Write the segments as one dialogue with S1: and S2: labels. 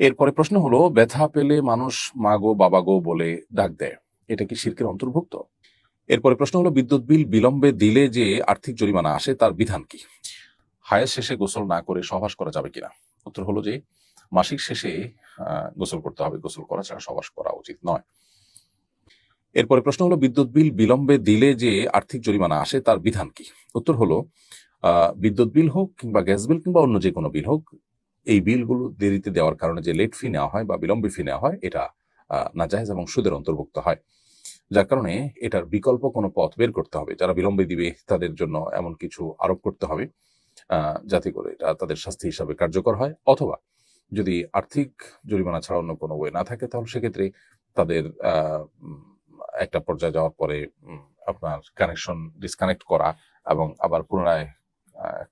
S1: এরপরে প্রশ্ন হলো, ব্যথা পেলে মানুষ মা গো, বাবা গো বলে ডাক দেয়। এটা কি শিরকের অন্তর্ভুক্ত? এরপরে প্রশ্ন হলো, বিদ্যুৎ বিল বিলম্বে দিলে যে আর্থিক জরিমানা আসে, তার বিধান কি? হায়ের শেষে গোসল না করে সহবাস করা যাবে কিনা? উত্তর হলো যে মাসিক শেষে গোসল করতে হবে। গোসল করা ছাড়া সহবাস করা উচিত নয়। এরপরে প্রশ্ন হলো, বিদ্যুৎ বিল বিলম্বে দিলে যে আর্থিক জরিমানা আসে, তার বিধান কি? উত্তর হলো বিদ্যুৎ বিল হোক কিংবা গ্যাস বিল কিংবা অন্য যে কোনো বিল হোক এই বিলগুলো দেরিতে দেওয়ার কারণে যে লেট ফি নেওয়া হয় বা বিলম্বে ফি নেওয়া হয় এটা আহ, নাজায়েজ এবং সুদের অন্তর্ভুক্ত হয়। যার কারণে এটার বিকল্প কোনো পথ বের করতে হবে। যারা বিলম্বে দিবে তাদের জন্য এমন কিছু আরোপ করতে হবে যাতে করে এটা তাদের শাস্তি হিসাবে কার্যকর হয়। অথবা যদি আর্থিক জরিমানা ছাড়া অন্য কোনো ওয়ে না থাকে তাহলে সেক্ষেত্রে তাদের একটা পর্যায়ে যাওয়ার পরে আপনার কানেকশন ডিসকানেক্ট করা এবং আবার পুনরায়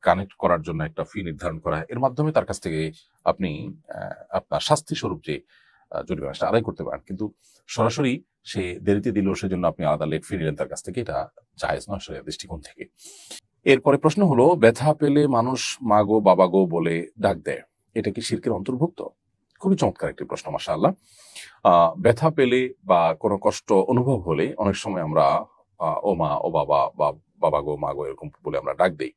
S1: কানেক্ট করার জন্য একটা ফি নির্ধারণ করা এর মাধ্যমে তার কাছ থেকে আপনি আপনার শাস্তি স্বরূপ যে আহ, জরিমানাটা আদায় করতে পারেন। কিন্তু সরাসরি সে দেরিতে দিল সেজন্য আপনি আলাদা লেট ফি নিলেন তার কাছ থেকে। এটা জায়েজ নয় শরিয়া দৃষ্টিকোণ থেকে। এরপরে প্রশ্ন হলো ব্যথা পেলে মানুষ মা গো বাবা গো বলে ডাক দেয়। এটা কি শিরকের অন্তর্ভুক্ত? খুবই চমৎকার একটি প্রশ্ন মাসা আল্লাহ ব্যথা পেলে বা কোনো কষ্ট অনুভব হলে অনেক সময় আমরা ও মা ও বাবা বা বাবা গো, মা গো, এরকম বলে আমরা ডাক দেই।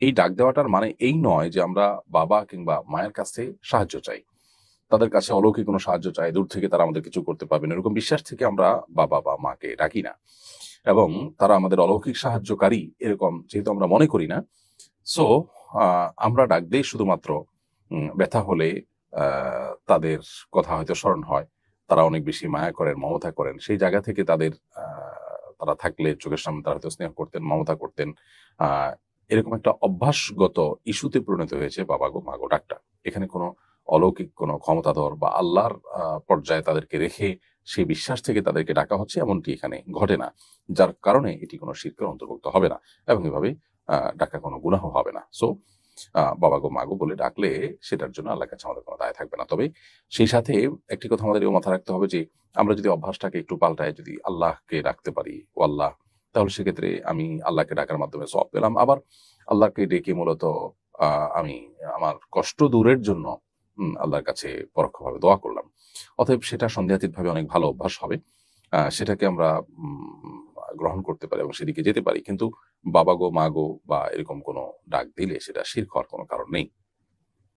S1: এই ডাক দেওয়াটার মানে এই নয় যে আমরা বাবা কিংবা মায়ের কাছে সাহায্য চাই। তাদের কাছে অলৌকিক কোনো সাহায্য চাই, দূর থেকে তারা আমাদের কিছু করতে পারবেন। এরকম বিশ্বাস থেকে আমরা বাবা বা মাকে ডাকি না। এবং তারা আমাদের অলৌকিক সাহায্যকারী এরকম যেহেতু আমরা মনে করি না। সো আমরা ডাক দিই শুধুমাত্র ব্যথা হলে তাদের কথা হয়তো স্মরণ হয়। তারা অনেক বেশি মায়া করেন, মমতা করেন। সেই জায়গা থেকে তাদের তারা থাকলে চোখের সামনে তারা হয়তো স্নেহ করতেন মমতা করতেন। আহ, এরকম একটা অভ্যাসগত ইস্যুতে পরিণত হয়েছে বাবা গো মা গো ডাকটা এখানে কোনো অলৌকিক কোনো ক্ষমতাধর বা আল্লাহর পর্যায়ে তাদেরকে রেখে সেই বিশ্বাস থেকে তাদেরকে ডাকা হচ্ছে এমনটি এখানে ঘটে না। যার কারণে এটি কোনো শিল্পের অন্তর্ভুক্ত হবে না এবং এভাবে আহ, ডাকা কোনো গুনাহ হবে না। সো বাবা গো মাগো বলে ডাকলে সেটার জন্য আল্লাহর কাছে আমাদের কোনো দায় থাকবে না। তবে সেই সাথে একটি কথা আমাদের এও মাথায় রাখতে হবে যে, আমরা যদি অভ্যাসটাকে একটু পাল্টায় যদি আল্লাহকে ডাকতে পারি, ও আল্লাহ, তাহলে সেক্ষেত্রে আমি আল্লাহকে ডাকার মাধ্যমে সব পেলাম। আবার আল্লাহকে ডেকে মূলত আমি আমার কষ্ট দূরের জন্য আল্লাহর কাছে পরোক্ষভাবে দোয়া করলাম। অতএব সেটা সন্দেহাতীতভাবে অনেক ভালো অভ্যাস হবে। সেটাকে আমরা গ্রহণ করতে পারে এবং সেদিকে যেতে পারি। কিন্তু বাবা গো, মা গো বা এরকম কোনো ডাক দিলে সেটা শির হওয়ার কোনো কারণ নেই।